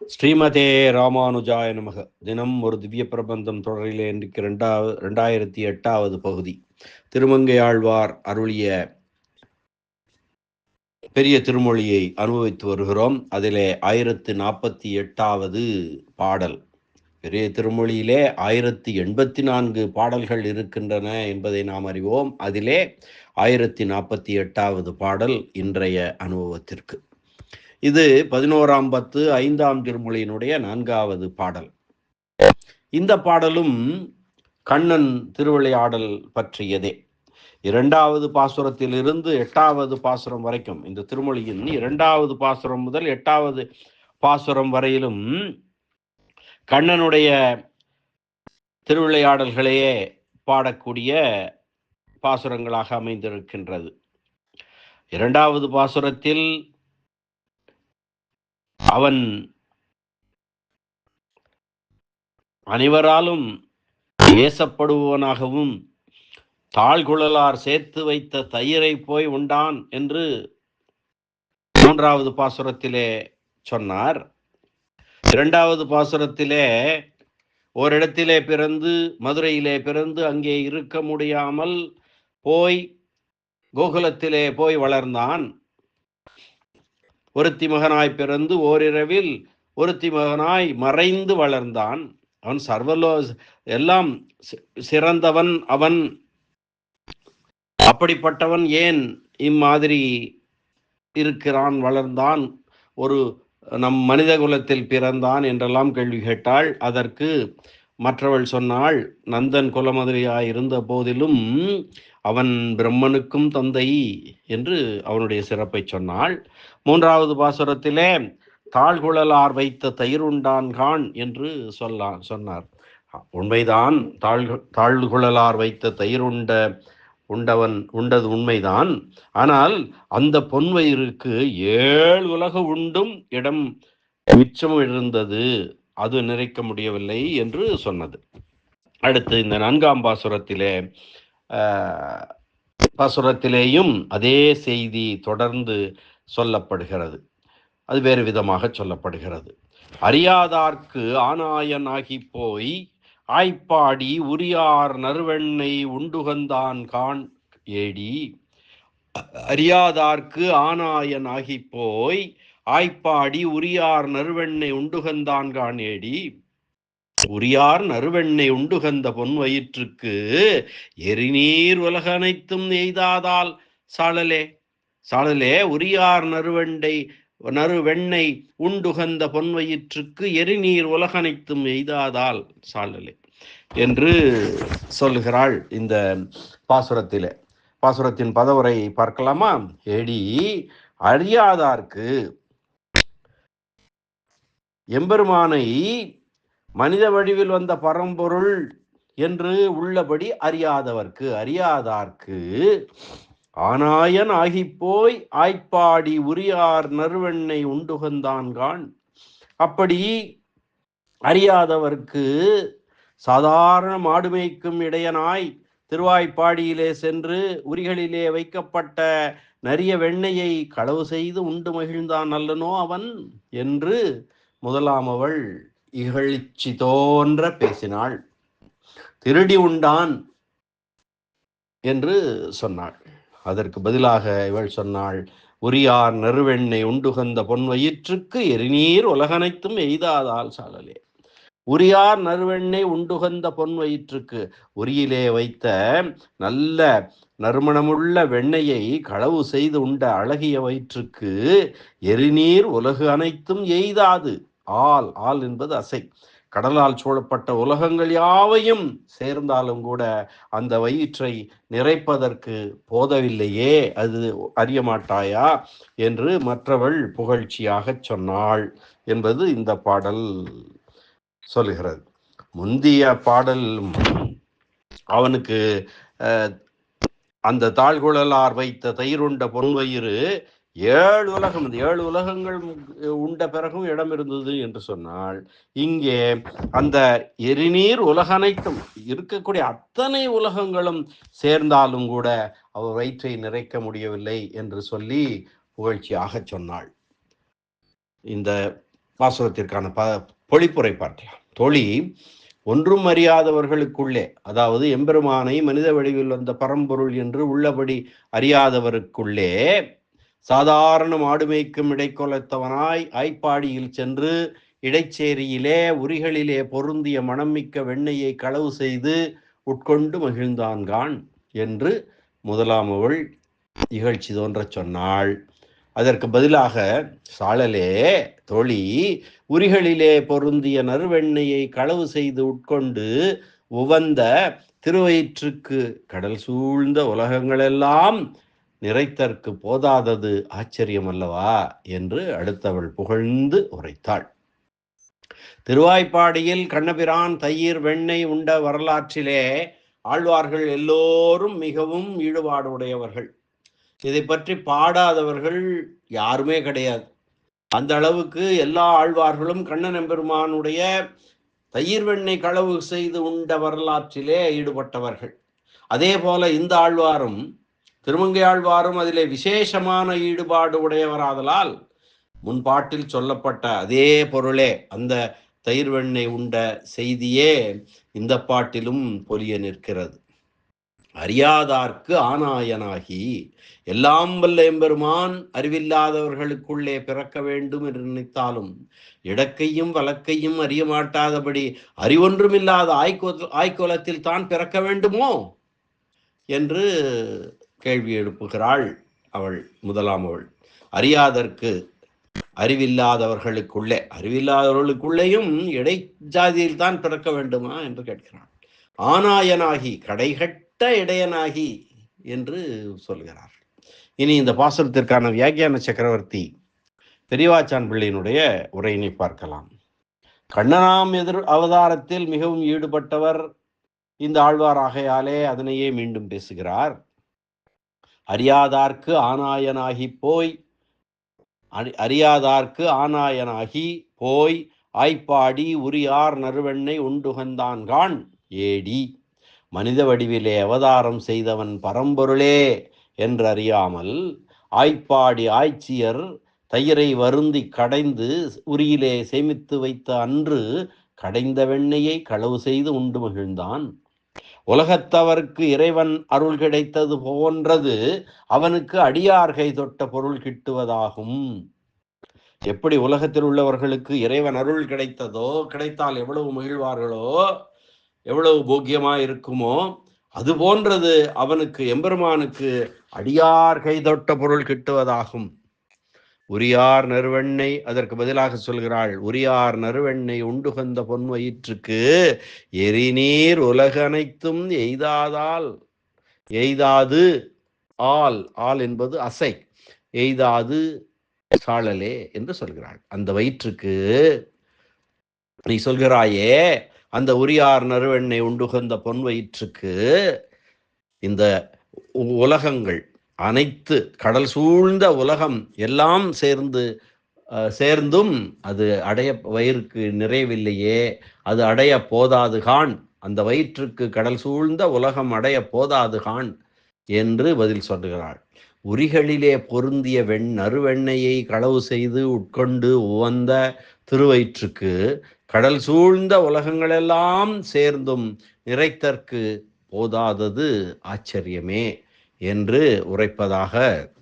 ஸ்ரீமதே ராமானுஜாய நமக. தினம் ஒரு திவ்ய பிரபந்தம் தொடரில் இன்றைக்கு ரெண்டாவது ரெண்டாயிரத்தி எட்டாவது பகுதி. திருமங்கையாழ்வார் அருளிய பெரிய திருமொழியை அனுபவித்து வருகிறோம். அதிலே ஆயிரத்து நாற்பத்தி எட்டாவது பாடல். பெரிய திருமொழியிலே ஆயிரத்தி எண்பத்தி நான்கு பாடல்கள் இருக்கின்றன என்பதை நாம் அறிவோம். அதிலே ஆயிரத்தி நாற்பத்தி எட்டாவது பாடல் இன்றைய அனுபவத்திற்கு. இது பதினோராம் பத்து ஐந்தாம் திருமொழியினுடைய நான்காவது பாடல். இந்த பாடலும் கண்ணன் திருவிளையாடல் பற்றியதே. இரண்டாவது பாசுரத்தில் இருந்து எட்டாவது பாசுரம் வரைக்கும் இந்த திருமொழியின் இரண்டாவது பாசுரம் முதல் எட்டாவது பாசுரம் வரையிலும் கண்ணனுடைய திருவிளையாடல்களையே பாடக்கூடிய பாசுரங்களாக அமைந்திருக்கின்றது. இரண்டாவது பாசுரத்தில் அவன் அனைவராலும் ஏசப்படுபவனாகவும் தாழ்குழலார் சேர்த்து வைத்த தயிரை போய் உண்டான் என்று மூன்றாவது பாசுரத்திலே சொன்னார். இரண்டாவது பாசுரத்திலே ஓரிடத்திலே பிறந்து மதுரையிலே பிறந்து அங்கே இருக்க முடியாமல் போய் கோகுலத்திலே போய் வளர்ந்தான். ஒருத்தி மகனாய் பிறந்து ஓரிரவில் ஒருத்தி மகனாய் மறைந்து வளர்ந்தான். அவன் சர்வலோ எல்லாம் சிறந்தவன் அவன் அப்படிப்பட்டவன் ஏன் இம்மாதிரி இருக்கிறான் வளர்ந்தான்? ஒரு நம் மனித குலத்தில் பிறந்தான் என்றெல்லாம் கேள்வி கேட்டாள். அதற்கு மற்றவள் சொன்னாள் நந்தன் குலமதுரையாய் இருந்த போதிலும் அவன் பிரம்மனுக்கும் தந்தை என்று அவனுடைய சிறப்பை சொன்னாள். மூன்றாவது பாசுரத்திலே தாழ்குழலார் வைத்த தயிருண்டான் கான் என்று சொல்லா சொன்னார். உண்மைதான் தாழ் தாழ்குழலார் வைத்த தயிருண்ட உண்டவன் உண்டது உண்மைதான். ஆனால் அந்த பொன்வயிருக்கு ஏழு உலக உண்டும் இடம் மிச்சம் இருந்தது அது நிறைக்க முடியவில்லை என்று சொன்னது. அடுத்து இந்த நான்காம் பாசுரத்திலே பாசுரத்திலேயும் அதே செய்தி தொடர்ந்து சொல்லப்படுகிறது. அது வேறு விதமாக சொல்லப்படுகிறது. அறியாதார்க்கு ஆனாயனாகி ஆகி போய் ஆய்ப்பாடி உரியார் நறுவெண்ணை உண்டுகந்தான் கான் ஏடி அறியாதார்க்கு ஆனாயனாகி போய் ஆய்ப்பாடி உரியார் நறுவெண்ணை உண்டுகந்தான் கான் ஏடி உரியார் நறுவெண்ணை உண்டுகந்த பொன் வயிற்றுக்கு எரிநீர் உலக அனைத்தும் எய்தாதால் சாழலே. சாழலே உரியார் நறுவெண்டை நறுவெண்ணை உண்டுகந்த பொன் வயிற்றுக்கு எரிநீர் உலகனைத்தும் எய்தாதால் சாழலே என்று சொல்லுகிறாள் இந்த பாசுரத்திலே. பாசுரத்தின் பதவுரை பார்க்கலாமா? ஏடி அறியாதார்க்கு எம்பெருமானை மனித வடிவில் வந்த பரம்பொருள் என்று உள்ளபடி அறியாதவர்க்கு அறியாதார்க்கு ஆனாயன் ஆகிப்போய் ஆய்ப்பாடி உரியார் நறுவெண்ணை உண்டுகந்தான்கான் அப்படி அறியாதவர்க்கு சாதாரண மாடு மேய்க்கும் இடையனாய் திருவாய்ப்பாடியிலே சென்று உரிகளிலே வைக்கப்பட்ட நரிய வெண்ணையை களவு செய்து உண்டு மகிழ்ந்தான் அல்லனோ அவன் என்று முதலாம் அவள் இகழ்ச்சி தோன்ற பேசினாள். திருடி உண்டான் என்று சொன்னாள். அதற்கு பதிலாக இவள் சொன்னாள் உரியார் நறுவெண்ணை உண்டுகந்த பொன் வயிற்றுக்கு எரிநீர் உலகனைத்தும் எய்தாதால் சாலலே. உரியார் நறுவெண்ணை உண்டுகந்த பொன் வயிற்றுக்கு உரியிலே வைத்த நல்ல நறுமணமுள்ள வெண்ணெயை களவு செய்து உண்ட அழகிய வயிற்றுக்கு எரிநீர் உலகு அனைத்தும் எய்தாது. ஆல் ஆள் என்பது அசை. கடலால் சூழப்பட்ட உலகங்கள் யாவையும் சேர்ந்தாலும் கூட அந்த வயிற்றை நிறைப்பதற்கு போதவில்லையே அது அறிய மாட்டாயா என்று மற்றவள் புகழ்ச்சியாக சொன்னாள் என்பது இந்த பாடல் சொல்லுகிறது. முந்திய பாடல் அவனுக்கு அந்த தாழ்குழலார் வைத்த தயிருண்ட பொன்வயிறு ஏழு உலகம் இந்த ஏழு உலகங்கள் உண்ட பிறகும் இடம் இருந்தது என்று சொன்னால் இங்கே அந்த எரிநீர் உலகனைத்தும் இருக்கக்கூடிய அத்தனை உலகங்களும் சேர்ந்தாலும் கூட அவர் வயிற்றை நிறைக்க முடியவில்லை என்று சொல்லி புகழ்ச்சியாக சொன்னாள். இந்த வாசகத்திற்கான ப பொழிப்புரை பார்க்கலாம் தொழி ஒன்றும் அறியாதவர்களுக்குள்ளே அதாவது எம்பெருமானை மனித வடிவில் வந்த பரம்பொருள் என்று உள்ளபடி அறியாதவருக்குள்ளே சாதாரண மாடு மேய்க்கும் இடைக்கொலத்தவனாய் ஆய்ப்பாடியில் சென்று இடைச்சேரியிலே உரிகளிலே பொருந்திய மணம்மிக்க வெண்ணையை களவு செய்து உட்கொண்டு மகிழ்ந்தான்கான் என்று முதலாம் அவள் இகழ்ச்சி தோன்றச் சொன்னாள். அதற்கு பதிலாக சாழலே தோழி உரிகளிலே பொருந்திய நறுவெண்ணையை களவு செய்து உட்கொண்டு உவந்த திருவயிற்றுக்கு கடல் சூழ்ந்த உலகங்களெல்லாம் நிறைத்தற்கு போதாதது ஆச்சரியம் அல்லவா? என்று அடுத்தவள் புகழ்ந்து உரைத்தாள். திருவாய்ப்பாடியில் கண்ணபிரான் தயிர் வெண்ணெய் உண்ட வரலாற்றிலே ஆழ்வார்கள் எல்லோரும் மிகவும் ஈடுபாடு உடையவர்கள் இதை பற்றி பாடாதவர்கள் யாருமே கிடையாது. அந்த அளவுக்கு எல்லா ஆழ்வார்களும் கண்ணன் எம்பெருமானுடைய தயிர் வெண்ணெய் களவு செய்து உண்ட வரலாற்றிலே ஈடுபட்டவர்கள். அதே போல இந்த ஆழ்வாரும் திருமங்கையாழ்வாரும் அதிலே விசேஷமான ஈடுபாடு உடையவராதலால் முன்பாட்டில் சொல்லப்பட்ட அதே பொருளே அந்த தயிர் வெண்ணெய் உண்ட செய்தியே இந்த பாட்டிலும் பொலிய நிற்கிறது. அறியாதார்க்கு ஆனாயனாகி எல்லாம் வல்ல எம்பெருமான் அறிவில்லாதவர்களுக்குள்ளே பிறக்க வேண்டும் என்று நினைத்தாலும் இடக்கையும் வழக்கையும் அறிய மாட்டாதபடி அறிவொன்றுமில்லாத ஆய்கோ ஆய்கோலத்தில் தான் பிறக்க வேண்டுமோ? என்று கேள்வி எழுப்புகிறாள் அவள் முதலாம் அவள். அறியாதற்கு அறிவில்லாதவர்களுக்குள்ளே அறிவில்லாதவர்களுக்குள்ளேயும் இடை ஜாதியில் தான் பிறக்க வேண்டுமா என்று கேட்கிறான். ஆனாயனாகி கடைகட்ட இடையனாகி என்று சொல்கிறார். இனி இந்த பாசுரத்திற்கான வியாக்கியான சக்கரவர்த்தி பெரியவாச்சான் பிள்ளையினுடைய உரையினை பார்க்கலாம். கண்ணனாம் எதிர் அவதாரத்தில் மிகவும் ஈடுபட்டவர் இந்த ஆழ்வார் ஆகையாலே அதனையே மீண்டும் பேசுகிறார். அறியாதார்க்கு ஆனாயனாகி போய் அறியாதார்க்கு ஆனாயனாகி போய் ஆய்ப்பாடி உரியார் நறுவெண்ணை உண்டுகந்தான்கான் ஏடி. மனித வடிவிலே அவதாரம் செய்தவன் பரம்பொருளே என்றறியாமல் ஆய்ப்பாடி ஆய்ச்சியர் தயிரை வருந்தி கடைந்து உரியிலே சேமித்து வைத்த அன்று கடைந்த வெண்ணையை களவு செய்து உண்டு மகிழ்ந்தான். உலகத்தவர்க்கு இறைவன் அருள் கிடைத்தது போன்றது அவனுக்கு அடியார்கை தொட்ட பொருள் கிட்டுவதாகும். எப்படி உலகத்தில் உள்ளவர்களுக்கு இறைவன் அருள் கிடைத்ததோ கிடைத்தால் எவ்வளவு மகிழ்வார்களோ எவ்வளவு போக்கியமா இருக்குமோ அது போன்றது அவனுக்கு எம்பெருமானுக்கு அடியார் கைதொட்ட பொருள் கிட்டுவதாகும். உரியார் நறுவெண்ணை அதற்கு பதிலாக சொல்கிறாள் உரியார் நறுவெண்ணை உண்டுகந்த பொன் வயிற்றுக்கு எரிநீர் உலக அனைத்தும் எய்தாதால் எய்தாது ஆள் ஆள் என்பது அசை. எய்தாது சாழலே என்று சொல்கிறாள். அந்த வயிற்றுக்கு நீ சொல்கிறாயே அந்த உரியார் நறுவெண்ணை உண்டுகந்த பொன் வயிற்றுக்கு இந்த உலகங்கள் அனைத்து கடல் சூழ்ந்த உலகம் எல்லாம் சேர்ந்து சேர்ந்தும் அது அடைய வயிறுக்கு நிறைவில்லையே அது அடைய போதாது கான். அந்த வயிற்றுக்கு கடல் சூழ்ந்த உலகம் அடைய போதாது கான் என்று பதில் சொல்லுகிறாள் உரிகளிலே பொருந்திய வெண் நறுவெண்ணையை களவு செய்து உட்கொண்டு உவந்த திருவயிற்றுக்கு கடல் சூழ்ந்த உலகங்களெல்லாம் சேர்ந்தும் நிறைத்தற்கு போதாதது ஆச்சரியமே. என்று உரைப்பதாக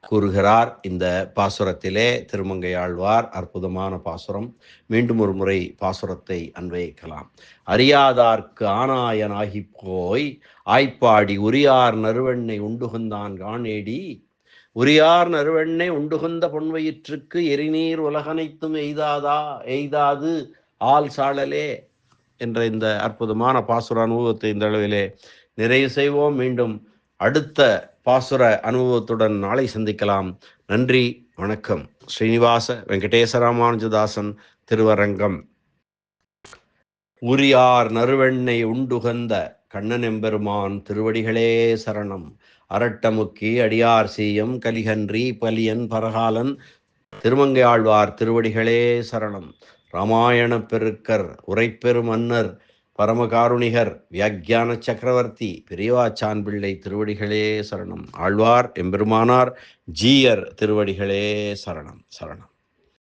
கூறுகிறார். இந்த பாசுரத்திலே திருமங்கையாழ்வார் அற்புதமான பாசுரம். மீண்டும் ஒரு முறை பாசுரத்தை அன்வயிக்கலாம். அறியாதார்க்கு ஆனாயனாகி போய் ஆய்ப்பாடி உரியார் நறுவெண்ணை உண்டுகுந்தான் காணேடி. உரியார் நறுவெண்ணை உண்டுகுந்த பொன்வயிற்றுக்கு எரிநீர் உலகனைத்தும் எய்தாதா எய்தாது ஆள் சாழலே என்ற இந்த அற்புதமான பாசுர அனுபவத்தை இந்த அளவிலே நிறைவு செய்வோம். மீண்டும் அடுத்த பாசுர அனுபவத்துடன் நாளை சந்திக்கலாம். நன்றி வணக்கம். ஸ்ரீனிவாச வெங்கடேசராமானுஜதாசன் திருவரங்கம். உரியார் நறுவெண்ணை உண்டுகந்த கண்ணன் எம்பெருமான் திருவடிகளே சரணம். அரட்டமுக்கி அடியார் சீயம் கலிகன்றி பலியன் பரகாலன் திருமங்கையாழ்வார் திருவடிகளே சரணம். ராமாயண பெருக்கர் உரைப்பெரும் மன்னர் பரமகாருணிகர் வியாக்கியான சக்கரவர்த்தி பெரியவாச்சான் பிள்ளை திருவடிகளே சரணம். ஆழ்வார் எம்பெருமானார் ஜீயர் திருவடிகளே சரணம் சரணம்.